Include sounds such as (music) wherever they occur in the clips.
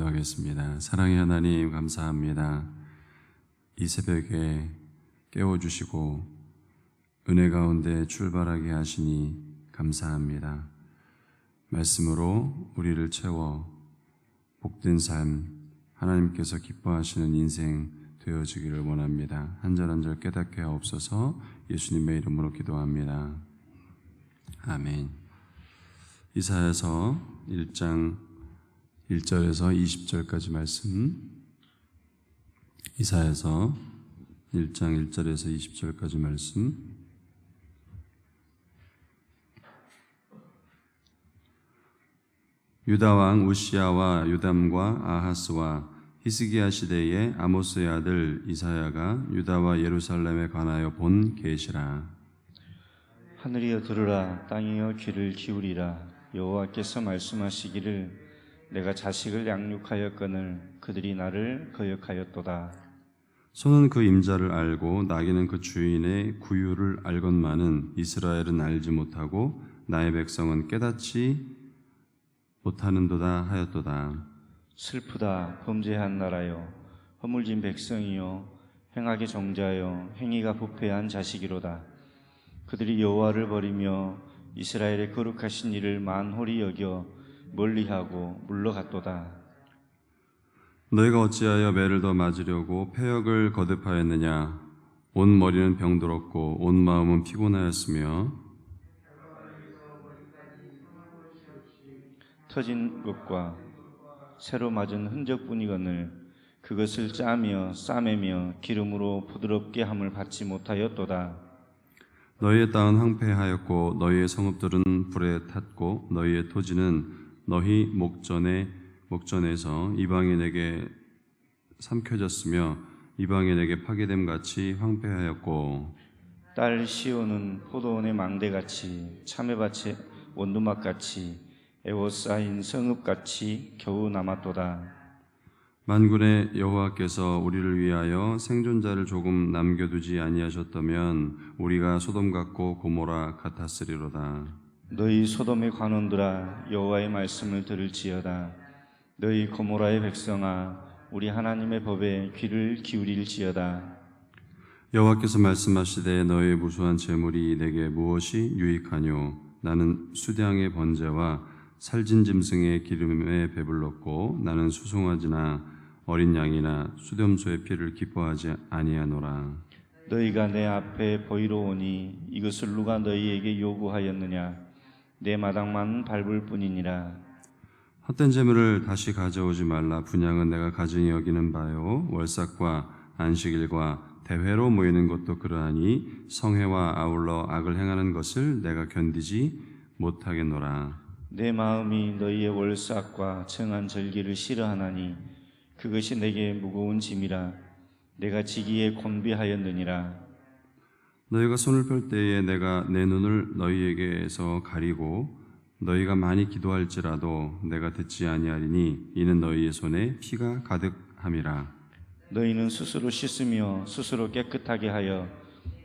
기도하겠습니다. 사랑의 하나님 감사합니다. 이 새벽에 깨워주시고 은혜 가운데 출발하게 하시니 감사합니다. 말씀으로 우리를 채워 복된 삶, 하나님께서 기뻐하시는 인생 되어지기를 원합니다. 한 절 한 절 깨닫게 하옵소서 예수님의 이름으로 기도합니다. 아멘. 이사야서 1장 1절에서 20절까지 말씀. 이사야서 1장 1절에서 20절까지 말씀. 유다 왕 우시아와 유담과 아하스와 히스기야 시대의 아모스의 아들 이사야가 유다와 예루살렘에 관하여 본 계시라. 하늘이여 들으라 땅이여 귀를 기울이라. 여호와께서 말씀하시기를 내가 자식을 양육하였거늘 그들이 나를 거역하였도다. 소는 그 임자를 알고 나귀는 그 주인의 구유를 알건만은 이스라엘은 알지 못하고 나의 백성은 깨닫지 못하는도다 하였도다. 슬프다 범죄한 나라여. 허물진 백성이여 행하게 정자여 행위가 부패한 자식이로다. 그들이 여호와를 버리며 이스라엘의 거룩하신 일을 만홀히 여겨 멀리하고 물러갔도다 너희가 어찌하여 매를 더 맞으려고 폐역을 거듭하였느냐? 온 머리는 병들었고 온 마음은 피곤하였으며 터진 것과 새로 맞은 흔적뿐이거늘 그것을 짜며 싸매며 기름으로 부드럽게 함을 받지 못하였도다. 너희의 땅은 황폐하였고 너희의 성읍들은 불에 탔고 너희의 토지는 너희 목전에 목전에서 이방인에게 삼켜졌으며 이방인에게 파괴됨 같이 황폐하였고 딸 시온은 포도원의 망대같이 참외밭의 원두막같이 에워싸인 성읍같이 겨우 남았도다. 만군의 여호와께서 우리를 위하여 생존자를 조금 남겨두지 아니하셨다면 우리가 소돔 같고 고모라 같았으리로다. 너희 소돔의 관원들아 여호와의 말씀을 들을지어다. 너희 고모라의 백성아 우리 하나님의 법에 귀를 기울일지어다. 여호와께서 말씀하시되 너의 무수한 재물이 내게 무엇이 유익하뇨? 나는 수량의 번제와 살진 짐승의 기름에 배불렀고 나는 수송아지나 어린 양이나 수렴소의 피를 기뻐하지 아니하노라. 너희가 내 앞에 보이러 오니 이것을 누가 너희에게 요구하였느냐? 내 마당만 밟을 뿐이니라. 헛된 재물을 다시 가져오지 말라. 분양은 내가 가증히 여기는 바요. 월삭과 안식일과 대회로 모이는 것도 그러하니 성회와 아울러 악을 행하는 것을 내가 견디지 못하겠노라. 내 마음이 너희의 월삭과 청한 절기를 싫어하나니 그것이 내게 무거운 짐이라 내가 지기에 곤비하였느니라 너희가 손을 펼 때에 내가 내 눈을 너희에게서 가리고 너희가 많이 기도할지라도 내가 듣지 아니하리니 이는 너희의 손에 피가 가득함이라. 너희는 스스로 씻으며 스스로 깨끗하게 하여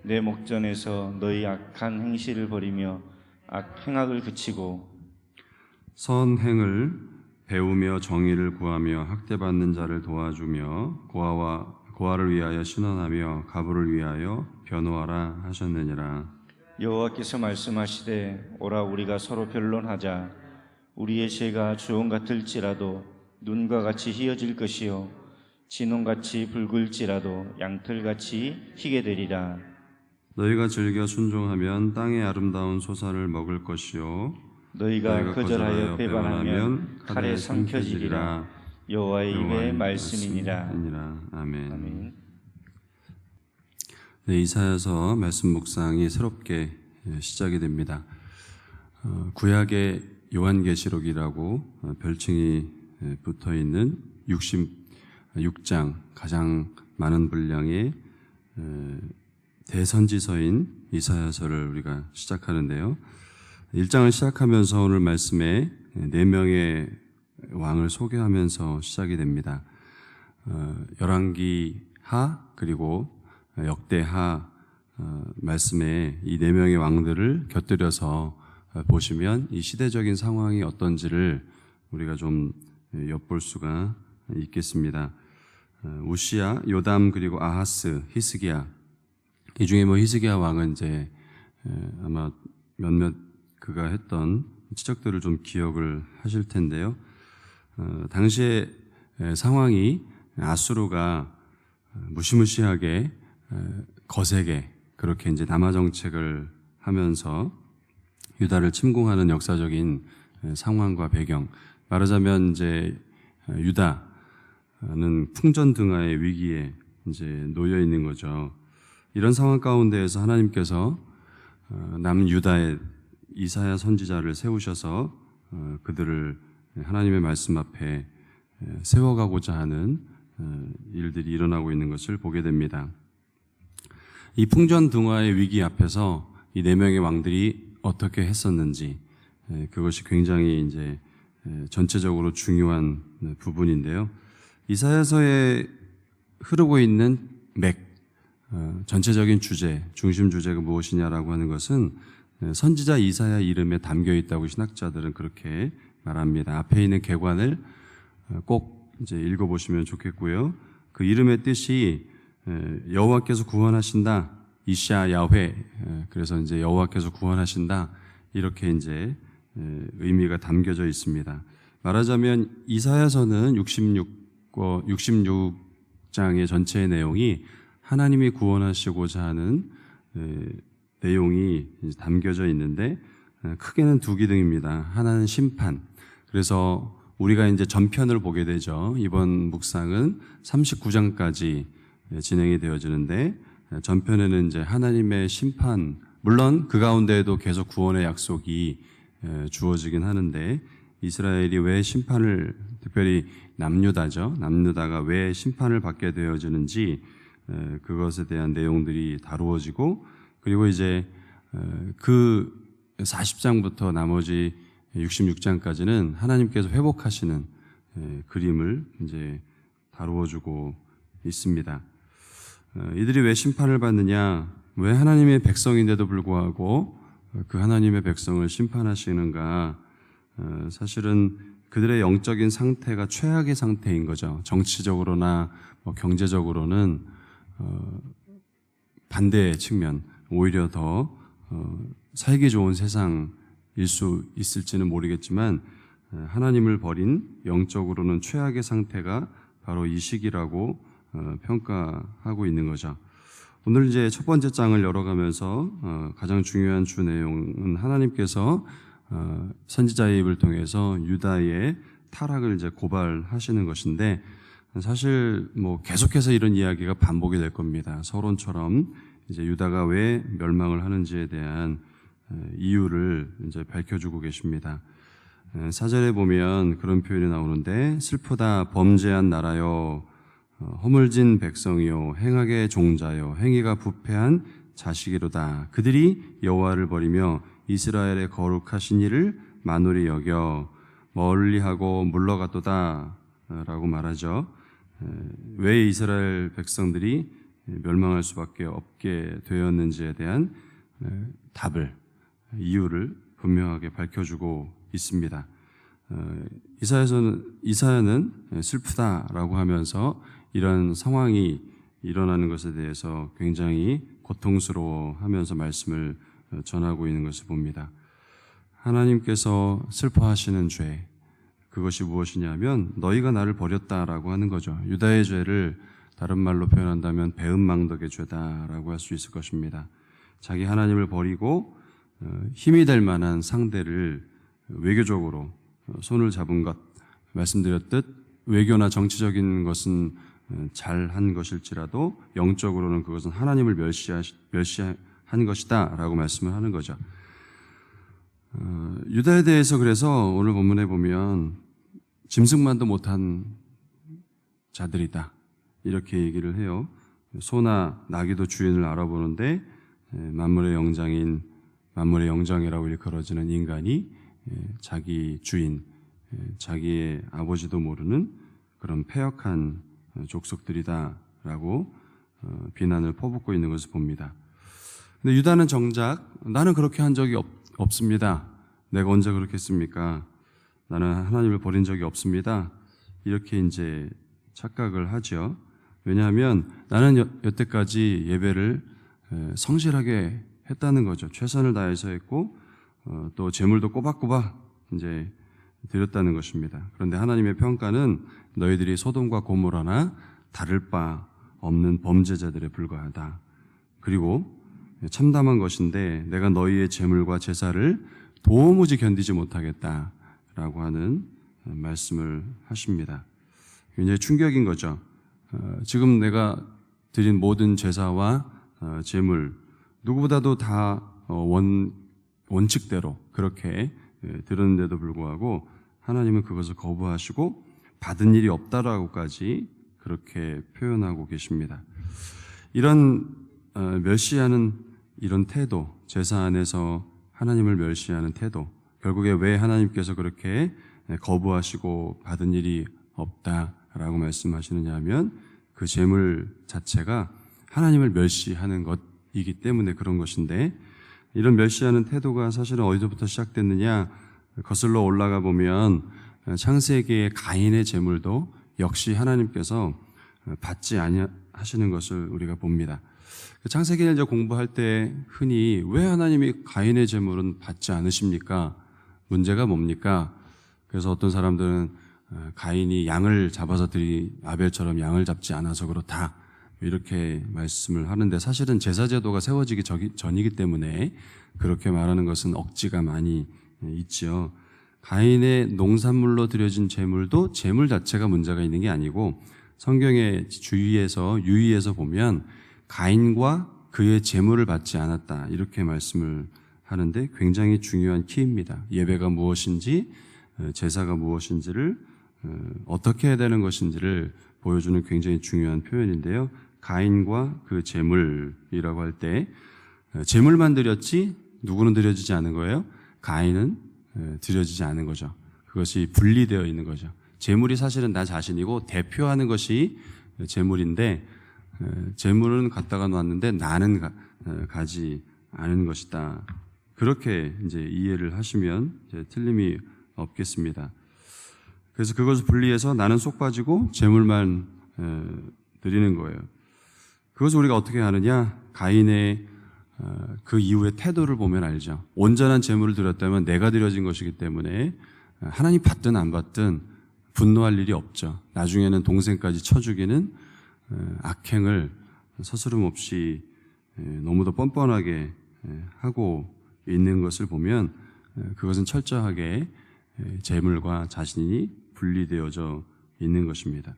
내 목전에서 너희 악한 행실을 버리며 악 행악을 그치고 선행을 배우며 정의를 구하며 학대받는 자를 도와주며 고아와 고아를 위하여 신원하며 가부를 위하여 변호하라 하셨느니라. 여호와께서 말씀하시되 오라 우리가 서로 변론하자 우리의 죄가 주홍 같을지라도 눈과 같이 희어질 것이요 진홍같이 붉을지라도 양털같이 희게 되리라 너희가 즐겨 순종하면 땅의 아름다운 소산을 먹을 것이요 너희가 거절하여 배반하면 칼에 삼켜지리라 여호와의 입의 말씀이니라 말씀이니라. 아멘. 아멘. 네, 이사야서 말씀 묵상이 새롭게 예, 시작이 됩니다. 어, 구약의 요한계시록이라고 어, 별칭이 예, 붙어 있는 66장 가장 많은 분량의 에, 대선지서인 이사야서를 우리가 시작하는데요. 1장을 시작하면서 오늘 말씀에 네 명의 왕을 소개하면서 시작이 됩니다. 어, 열왕기 하 그리고 역대하 어, 말씀에 이 네 명의 왕들을 곁들여서 어, 보시면 이 시대적인 상황이 어떤지를 우리가 좀 엿볼 수가 있겠습니다. 어, 우시야, 요담 그리고 아하스, 히스기야 이 중에 뭐 히스기야 왕은 이제 에, 아마 몇몇 그가 했던 지적들을 좀 기억을 하실 텐데요. 어, 당시의 에, 상황이 아수르가 어, 무시무시하게 에, 거세게 그렇게 이제 남하 정책을 하면서 유다를 침공하는 역사적인 에, 상황과 배경 말하자면 이제 어, 유다는 풍전등화의 위기에 이제 놓여 있는 거죠. 이런 상황 가운데에서 하나님께서 어, 남유다의 이사야 선지자를 세우셔서 어, 그들을 하나님의 말씀 앞에 에, 세워가고자 하는 어, 일들이 일어나고 있는 것을 보게 됩니다. 이 풍전 등화의 위기 앞에서 이 네 명의 왕들이 어떻게 했었는지 에, 그것이 굉장히 이제 에, 전체적으로 중요한 네, 부분인데요. 이사야서에 흐르고 있는 맥 어, 전체적인 주제, 중심 주제가 무엇이냐라고 하는 것은 에, 선지자 이사야 이름에 담겨 있다고 신학자들은 그렇게 말합니다. 앞에 있는 개관을 어, 꼭 이제 읽어보시면 좋겠고요. 그 이름의 뜻이 에, 여호와께서 구원하신다, 이샤 야훼. 에, 그래서 이제 여호와께서 구원하신다 이렇게 이제 에, 의미가 담겨져 있습니다. 말하자면 이사야서는 66 66장의 전체의 내용이 하나님이 구원하시고자 하는 에, 내용이 담겨져 있는데 에, 크게는 두 기둥입니다. 하나는 심판. 그래서 우리가 이제 전편을 보게 되죠. 이번 묵상은 39장까지 진행이 되어지는데 에, 전편에는 이제 하나님의 심판 물론 그 가운데에도 계속 구원의 약속이 에, 주어지긴 하는데 이스라엘이 왜 심판을 특별히 남유다죠. 남유다가 왜 심판을 받게 되어지는지 에, 그것에 대한 내용들이 다루어지고 그리고 이제 에, 그 40장부터 나머지 66장까지는 하나님께서 회복하시는 에, 그림을 이제 다루어주고 있습니다. 어, 이들이 왜 심판을 받느냐? 왜 하나님의 백성인데도 불구하고 어, 그 하나님의 백성을 심판하시는가? 어, 사실은 그들의 영적인 상태가 최악의 상태인 거죠. 정치적으로나 뭐 경제적으로는 어, 반대의 측면, 오히려 더 어, 살기 좋은 세상일 수 있을지는 모르겠지만 어, 하나님을 버린 영적으로는 최악의 상태가 바로 이 시기라고 어, 평가하고 있는 거죠. 오늘 이제 첫 번째 장을 열어가면서 어, 가장 중요한 주 내용은 하나님께서 어, 선지자의 입을 통해서 유다의 타락을 이제 고발하시는 것인데 사실 뭐 계속해서 이런 이야기가 반복이 될 겁니다. 서론처럼 이제 유다가 왜 멸망을 하는지에 대한 에, 이유를 이제 밝혀주고 계십니다. 에, 사절에 보면 그런 표현이 나오는데 슬프다 범죄한 나라요 어, 허물진 백성이요 행악의 종자요 행위가 부패한 자식이로다 그들이 여호와를 버리며 이스라엘의 거룩하신 이를 만홀히 여겨 멀리하고 물러갔도다라고 말하죠. 에, 왜 이스라엘 백성들이 멸망할 수밖에 없게 되었는지에 대한 에, 답을 이유를 분명하게 밝혀주고 있습니다. 어, 이사야서는 이사야는 슬프다라고 하면서 이런 상황이 일어나는 것에 대해서 굉장히 고통스러워하면서 말씀을 어, 전하고 있는 것을 봅니다. 하나님께서 슬퍼하시는 죄 그것이 무엇이냐면 너희가 나를 버렸다라고 하는 거죠. 유다의 죄를 다른 말로 표현한다면 배은망덕의 죄다라고 할 수 있을 것입니다. 자기 하나님을 버리고 어, 힘이 될 만한 상대를 외교적으로 어, 손을 잡은 것 말씀드렸듯 외교나 정치적인 것은 어, 잘한 것일지라도 영적으로는 그것은 하나님을 멸시하, 멸시한 것이다 라고 말씀을 하는 거죠. 어, 유다에 대해서 그래서 오늘 본문에 보면 짐승만도 못한 자들이다 이렇게 얘기를 해요. 소나 나귀도 주인을 알아보는데 에, 만물의 영장인 만물의 영장이라고 일컬어지는 인간이 에, 자기 주인, 에, 자기의 아버지도 모르는 그런 패역한 어, 족속들이다라고 어, 비난을 퍼붓고 있는 것을 봅니다. 근데 유다는 정작 나는 그렇게 한 적이 없, 없습니다. 내가 언제 그렇게 했습니까? 나는 하나님을 버린 적이 없습니다. 이렇게 이제 착각을 하죠. 왜냐하면 나는 여, 여태까지 예배를 에, 성실하게 했다는 거죠. 최선을 다해서 했고 어, 또 재물도 꼬박꼬박 이제 드렸다는 것입니다. 그런데 하나님의 평가는 너희들이 소돔과 고모라나 다를 바 없는 범죄자들에 불과하다. 그리고 참담한 것인데 내가 너희의 재물과 제사를 도무지 견디지 못하겠다라고 하는 말씀을 하십니다. 굉장히 충격인 거죠. 어, 지금 내가 드린 모든 제사와 어, 제물 누구보다도 다 어, 원, 원칙대로 그렇게 예, 들었는데도 불구하고 하나님은 그것을 거부하시고 받은 일이 없다라고까지 그렇게 표현하고 계십니다. 이런 어, 멸시하는 이런 태도, 제사 안에서 하나님을 멸시하는 태도, 결국에 왜 하나님께서 그렇게 예, 거부하시고 받은 일이 없다라고 말씀하시느냐 하면 그 재물 자체가 하나님을 멸시하는 것이기 때문에 그런 것인데 이런 멸시하는 태도가 사실은 어디서부터 시작됐느냐 거슬러 올라가 보면 창세기의 가인의 재물도 역시 하나님께서 받지 아니하시는 것을 우리가 봅니다. 그 창세기를 이제 공부할 때 흔히 왜 하나님이 가인의 재물은 받지 않으십니까? 문제가 뭡니까? 그래서 어떤 사람들은 어, 가인이 양을 잡아서 들이 아벨처럼 양을 잡지 않아서 그렇다 이렇게 말씀을 하는데 사실은 제사 제도가 세워지기 전이기 때문에 그렇게 말하는 것은 억지가 많이 있지요. 가인의 농산물로 드려진 제물도 제물 자체가 문제가 있는 게 아니고 성경의 주의에서 유의에서 보면 가인과 그의 제물을 받지 않았다 이렇게 말씀을 하는데 굉장히 중요한 키입니다. 예배가 무엇인지 어, 제사가 무엇인지를 어, 어떻게 해야 되는 것인지를 보여주는 굉장히 중요한 표현인데요. 가인과 그 제물이라고 할때 어, 제물만 드렸지 누구는 드려지지 않은 거예요. 가인은 어, 드려지지 않은 거죠. 그것이 분리되어 있는 거죠. 제물이 사실은 나 자신이고 대표하는 것이 제물인데 어, 제물은 갖다가 놨는데 나는 가, 어, 가지 않은 것이다. 그렇게 이제 이해를 하시면 이제 틀림이 없겠습니다. 그래서 그것을 분리해서 나는 쏙 빠지고 재물만 에, 드리는 거예요. 그것을 우리가 어떻게 하느냐? 가인의 어, 그 이후의 태도를 보면 알죠. 온전한 재물을 드렸다면 내가 드려진 것이기 때문에 어, 하나님 받든 안 받든 분노할 일이 없죠. 나중에는 동생까지 쳐 죽이는 어, 악행을 서스름 없이 에, 너무도 뻔뻔하게 에, 하고 있는 것을 보면 에, 그것은 철저하게 에, 재물과 자신이 분리되어져 있는 것입니다.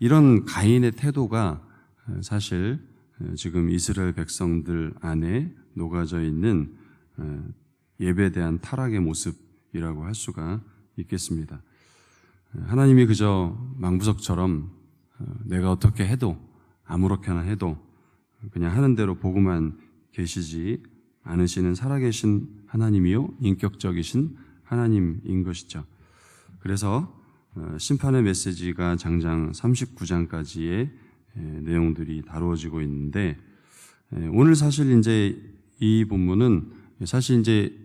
이런 가인의 태도가 에, 사실 에, 지금 이스라엘 백성들 안에 녹아져 있는 에, 예배에 대한 타락의 모습이라고 할 수가 있겠습니다. 에, 하나님이 그저 망부석처럼 어, 내가 어떻게 해도 아무렇게나 해도 그냥 하는 대로 보고만 계시지 않으시는 살아계신 하나님이요 인격적이신 하나님인 것이죠. 그래서 어, 심판의 메시지가 장장 39장까지의 내용들이 다루어지고 있는데 에, 오늘 사실 이제 이 본문은 사실 이제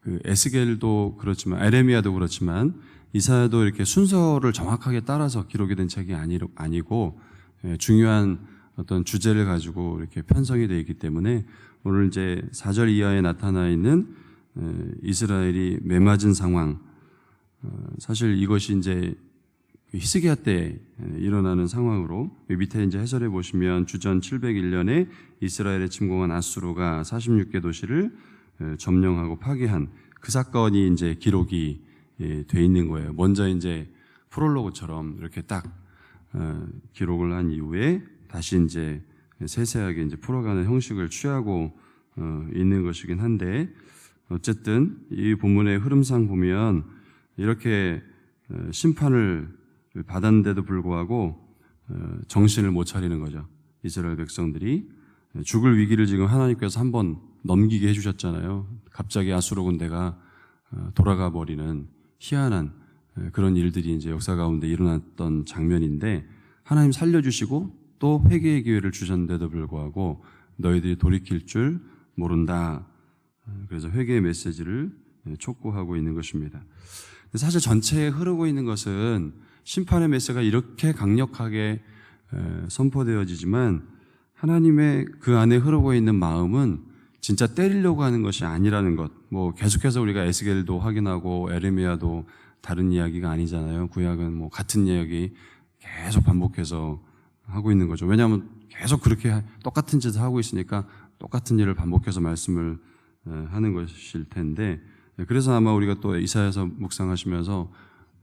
그 에스겔도 그렇지만 에레미야도 그렇지만 이사야도 이렇게 순서를 정확하게 따라서 기록이 된 책이 아니, 아니고 예, 중요한 어떤 주제를 가지고 이렇게 편성이 되어 있기 때문에 오늘 이제 4절 이하에 나타나 있는 에, 이스라엘이 매맞은 상황 어, 사실 이것이 이제 히스기야 때 에, 일어나는 상황으로 밑에 이제 해설해 보시면 주전 701년에 이스라엘에 침공한 아수르가 46개 도시를 에, 점령하고 파괴한 그 사건이 이제 기록이 예, 돼 있는 거예요. 먼저 이제 프롤로그처럼 이렇게 딱 어, 기록을 한 이후에 다시 이제 세세하게 이제 풀어가는 형식을 취하고 어, 있는 것이긴 한데 어쨌든 이 본문의 흐름상 보면 이렇게 어, 심판을 받았는데도 불구하고 어, 정신을 못 차리는 거죠. 이스라엘 백성들이 죽을 위기를 지금 하나님께서 한 번 넘기게 해주셨잖아요. 갑자기 아수르 군대가 어, 돌아가 버리는 희한한 에, 그런 일들이 이제 역사 가운데 일어났던 장면인데 하나님 살려주시고 또 회개의 기회를 주셨는데도 불구하고 너희들이 돌이킬 줄 모른다. 어, 그래서 회개의 메시지를 에, 촉구하고 있는 것입니다. 사실 전체에 흐르고 있는 것은 심판의 메시가 이렇게 강력하게 에, 선포되어지지만 하나님의 그 안에 흐르고 있는 마음은 진짜 때리려고 하는 것이 아니라는 것. 뭐 계속해서 우리가 에스겔도 확인하고 에레미야도 다른 이야기가 아니잖아요. 구약은 뭐 같은 이야기 계속 반복해서 하고 있는 거죠. 왜냐하면 계속 그렇게 하- 똑같은 짓을 하고 있으니까 똑같은 일을 반복해서 말씀을 에, 하는 것일 텐데 예, 그래서 아마 우리가 또 이사야서 묵상하시면서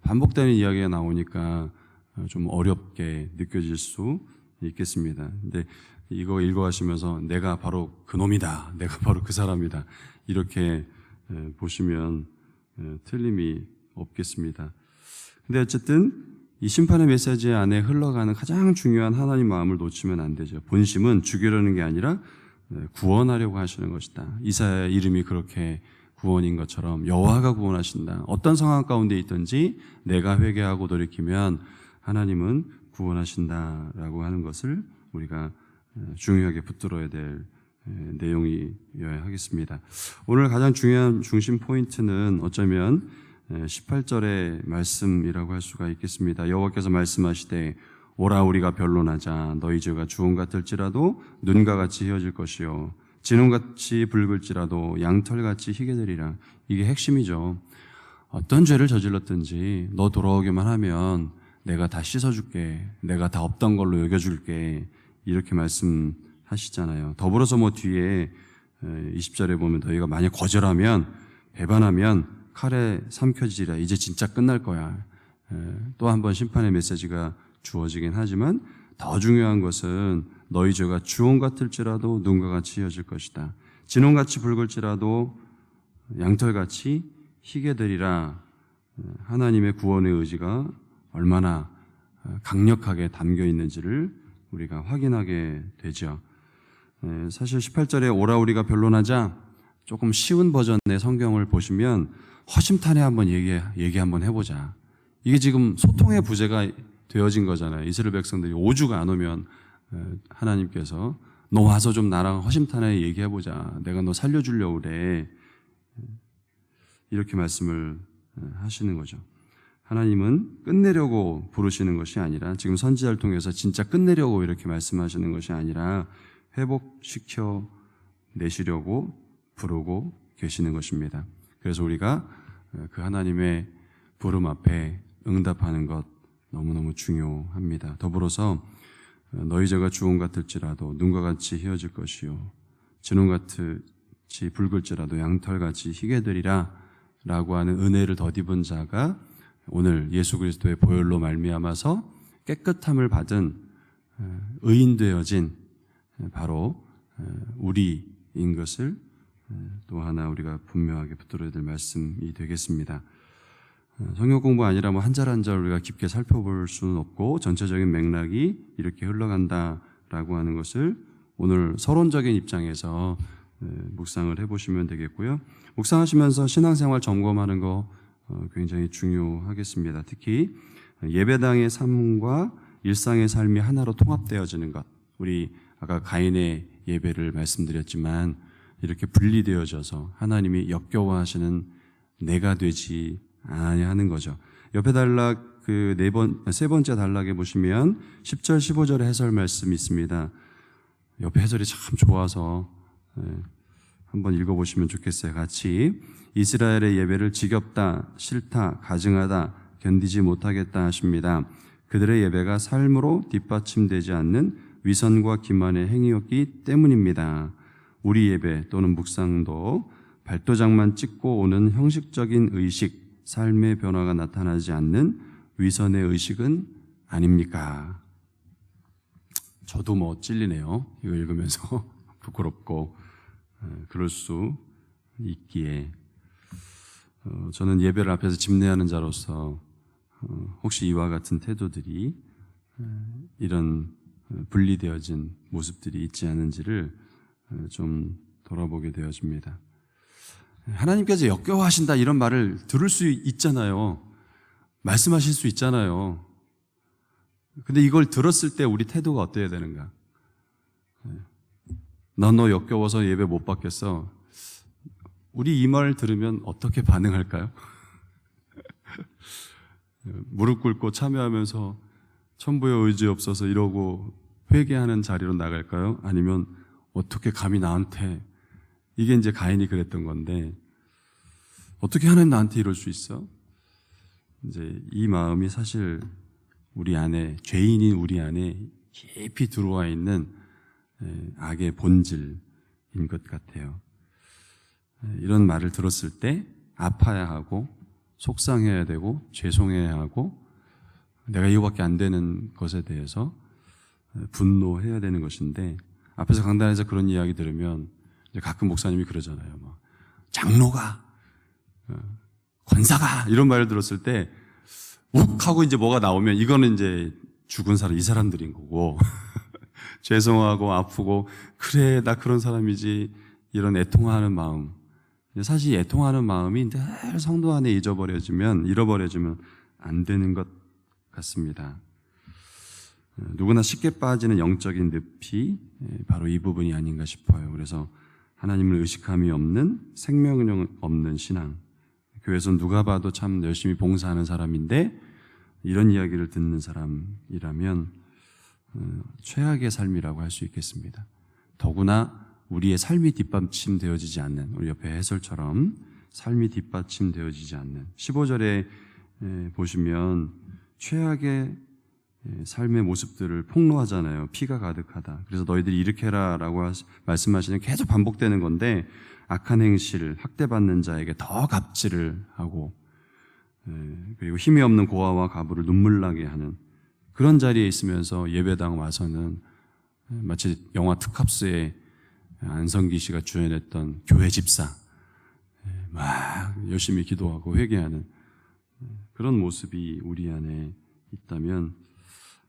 반복되는 이야기가 나오니까 어, 좀 어렵게 느껴질 수 있겠습니다. 근데 이거 읽어가시면서 내가 바로 그 놈이다, 내가 (laughs) 바로 그 사람이다 이렇게 에, 보시면 에, 틀림이 없겠습니다. 근데 어쨌든 이 심판의 메시지 안에 흘러가는 가장 중요한 하나님 마음을 놓치면 안 되죠. 본심은 죽이려는 게 아니라 네, 구원하려고 하시는 것이다. 이사야 이름이 그렇게 구원인 것처럼 여호와가 구원하신다. 어떤 상황 가운데 있든지 내가 회개하고 돌이키면 하나님은 구원하신다라고 하는 것을 우리가 에, 중요하게 붙들어야 될 에, 내용이어야 하겠습니다. 오늘 가장 중요한 중심 포인트는 어쩌면 18절의 말씀이라고 할 수가 있겠습니다. 여호와께서 말씀하시되 오라 우리가 변론하자 너희 죄가 주홍 같을지라도 눈과 같이 희어질 것이요 진홍같이 붉을지라도 양털같이 희게 되리라. 이게 핵심이죠. 어떤 죄를 저질렀든지 너 돌아오기만 하면 내가 다 씻어줄게. 내가 다 없던 걸로 여겨줄게. 이렇게 말씀하시잖아요. 더불어서 뭐 뒤에 20절에 보면 너희가 만약 거절하면 배반하면 칼에 삼켜지리라. 이제 진짜 끝날 거야. 또 한 번 심판의 메시지가 주어지긴 하지만 더 중요한 것은 너희 죄가 주홍 같을지라도 눈과 같이 이어질 것이다. 진홍같이 붉을지라도 양털같이 희게 되리라. 하나님의 구원의 의지가 얼마나 강력하게 담겨 있는지를 우리가 확인하게 되죠. 에, 사실 18절에 오라 우리가 변론하자 조금 쉬운 버전의 성경을 보시면 허심탄회 한번 얘기, 얘기 한번 해보자. 이게 지금 소통의 부재가 되어진 거잖아요. 이스라엘 백성들이 오주가 안 오면 에, 하나님께서 너 와서 좀 나랑 허심탄회 얘기해 보자. 내가 너 살려 주려고 그래. 이렇게 말씀을 에, 하시는 거죠. 하나님은 끝내려고 부르시는 것이 아니라 지금 선지자를 통해서 진짜 끝내려고 이렇게 말씀하시는 것이 아니라 회복시켜 내시려고 부르고 계시는 것입니다. 그래서 우리가 그 하나님의 부름 앞에 응답하는 것 너무너무 중요합니다. 더불어서 너희 죄가 주홍 같을지라도 눈과 같이 희어질 것이요 진홍 같이 붉을지라도 양털같이 희게 되리라 라고 하는 은혜를 덧입은 자가 오늘 예수 그리스도의 보혈로 말미암아서 깨끗함을 받은 의인 되어진 바로 우리인 것을 또 하나 우리가 분명하게 붙들어야 될 말씀이 되겠습니다. 성경 공부 아니라 뭐 한 절 한 절 우리가 깊게 살펴볼 수는 없고 전체적인 맥락이 이렇게 흘러간다라고 하는 것을 오늘 서론적인 입장에서 묵상을 해보시면 되겠고요. 묵상하시면서 신앙생활 점검하는 거 어, 굉장히 중요하겠습니다. 특히 예배당의 삶과 일상의 삶이 하나로 통합되어지는 것. 우리 아까 가인의 예배를 말씀드렸지만 이렇게 분리되어져서 하나님이 역겨워하시는 내가 되지 아니 하는 거죠. 옆에 단락 그 네 번 세 번째 단락에 보시면 10절 15절의 해설 말씀이 있습니다. 옆에 해설이 참 좋아서 예, 한번 읽어보시면 좋겠어요. 같이 이스라엘의 예배를 지겹다, 싫다, 가증하다, 견디지 못하겠다 하십니다. 그들의 예배가 삶으로 뒷받침되지 않는 위선과 기만의 행위였기 때문입니다. 우리 예배 또는 묵상도 발도장만 찍고 오는 형식적인 의식, 삶의 변화가 나타나지 않는 위선의 의식은 아닙니까? 저도 뭐 찔리네요. 이거 읽으면서 (laughs) 부끄럽고 어, 그럴 수 있기에 어, 저는 예배를 앞에서 집례하는 자로서 어, 혹시 이와 같은 태도들이 이런 분리되어진 모습들이 있지 않은지를 좀 돌아보게 되어집니다. 하나님께서 역겨워하신다 이런 말을 들을 수 있잖아요. 말씀하실 수 있잖아요. 근데 이걸 들었을 때 우리 태도가 어때야 되는가? 난너 역겨워서 예배 못 받겠어. 우리 이 말 들으면 어떻게 반응할까요? (laughs) 무릎 꿇고 참여하면서 천부의 의지 없어서 이러고 회개하는 자리로 나갈까요? 아니면 어떻게 감히 나한테 이게 이제 가인이 그랬던 건데 어떻게 하나님 나한테 이럴 수 있어? 이제 이 마음이 사실 우리 안에 죄인인 우리 안에 깊이 들어와 있는 에, 악의 본질인 것 같아요. 에, 이런 말을 들었을 때 아파야 하고 속상해야 되고 죄송해야 하고 내가 이거밖에 안 되는 것에 대해서 에, 분노해야 되는 것인데 앞에서 강단에서 그런 이야기 들으면 가끔 목사님이 그러잖아요. 막 장로가 어, 권사가 이런 말을 들었을 때 욱 하고 이제 뭐가 나오면 이거는 이제 죽은 사람 이 사람들인 거고 (laughs) 죄송하고 아프고 그래 나 그런 사람이지 이런 애통하는 마음 사실 애통하는 마음이 늘 성도 안에 잊어버려지면 잃어버려지면 안 되는 것 같습니다. 어, 누구나 쉽게 빠지는 영적인 늪이 예, 바로 이 부분이 아닌가 싶어요. 그래서 하나님을 의식함이 없는 생명력 없는 신앙. 교회에서 누가 봐도 참 열심히 봉사하는 사람인데 이런 이야기를 듣는 사람이라면 어, 최악의 삶이라고 할 수 있겠습니다. 더구나 우리의 삶이 뒷받침되어지지 않는 우리 옆에 해설처럼 삶이 뒷받침되어지지 않는 15절에 보시면 최악의 예, 삶의 모습들을 폭로하잖아요. 피가 가득하다. 그래서 너희들이 이렇게 해라라고 하시- 말씀하시는 계속 반복되는 건데 악한 행실, 학대받는 자에게 더 갑질을 하고 예, 그리고 힘이 없는 고아와 가부를 눈물 나게 하는 그런 자리에 있으면서 예배당 와서는 예, 마치 영화 특합스에 안성기 씨가 주연했던 교회 집사 예, 막 열심히 기도하고 회개하는 예, 그런 모습이 우리 안에 있다면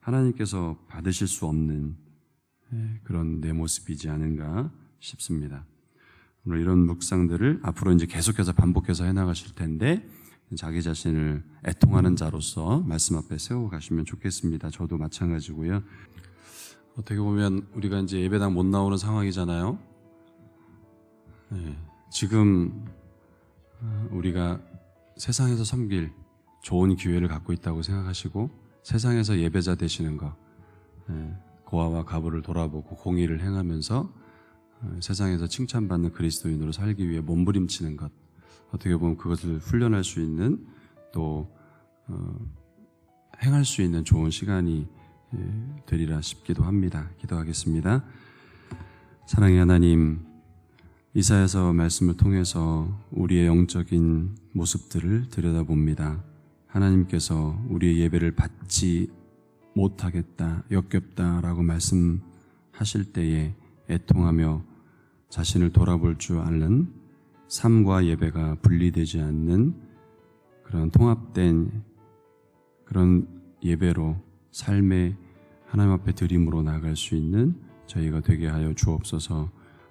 하나님께서 받으실 수 없는 예, 그런 내 모습이지 않은가 싶습니다. 오늘 이런 묵상들을 앞으로 이제 계속해서 반복해서 해나가실 텐데 자기 자신을 애통하는 자로서 말씀 앞에 세워 가시면 좋겠습니다. 저도 마찬가지고요. 어떻게 보면 우리가 이제 예배당 못 나오는 상황이잖아요. 예, 지금 어, 우리가 세상에서 섬길 좋은 기회를 갖고 있다고 생각하시고 세상에서 예배자 되시는 것, 예, 고아와 가부를 돌아보고 공의를 행하면서 어, 세상에서 칭찬받는 그리스도인으로 살기 위해 몸부림치는 것, 어떻게 보면 그것을 훈련할 수 있는 또 어, 행할 수 있는 좋은 시간이 예, 되리라 싶기도 합니다. 기도하겠습니다. 사랑의 하나님, 이사에서 말씀을 통해서 우리의 영적인 모습들을 들여다봅니다. 하나님께서 우리의 예배를 받지 못하겠다, 역겹다라고 말씀하실 때에 애통하며 자신을 돌아볼 줄 아는 삶과 예배가 분리되지 않는 그런 통합된 그런 예배로 삶의 하나님 앞에 드림으로 나아갈 수 있는 저희가 되게 하여 주옵소서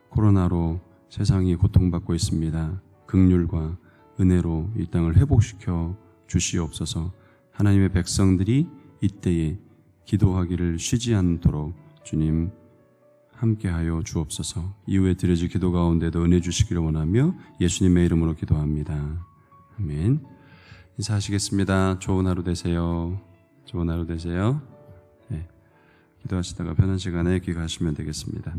코로나로 세상이 고통받고 있습니다. 극률과 은혜로 이 땅을 회복시켜 주시옵소서 하나님의 백성들이 이때에 기도하기를 쉬지 않도록 주님 함께하여 주옵소서 이후에 드려질 기도 가운데도 은혜 주시기를 원하며 예수님의 이름으로 기도합니다. 아멘 인사하시겠습니다. 좋은 하루 되세요. 좋은 하루 되세요. 네. 기도하시다가 편한 시간에 귀가하시면 되겠습니다.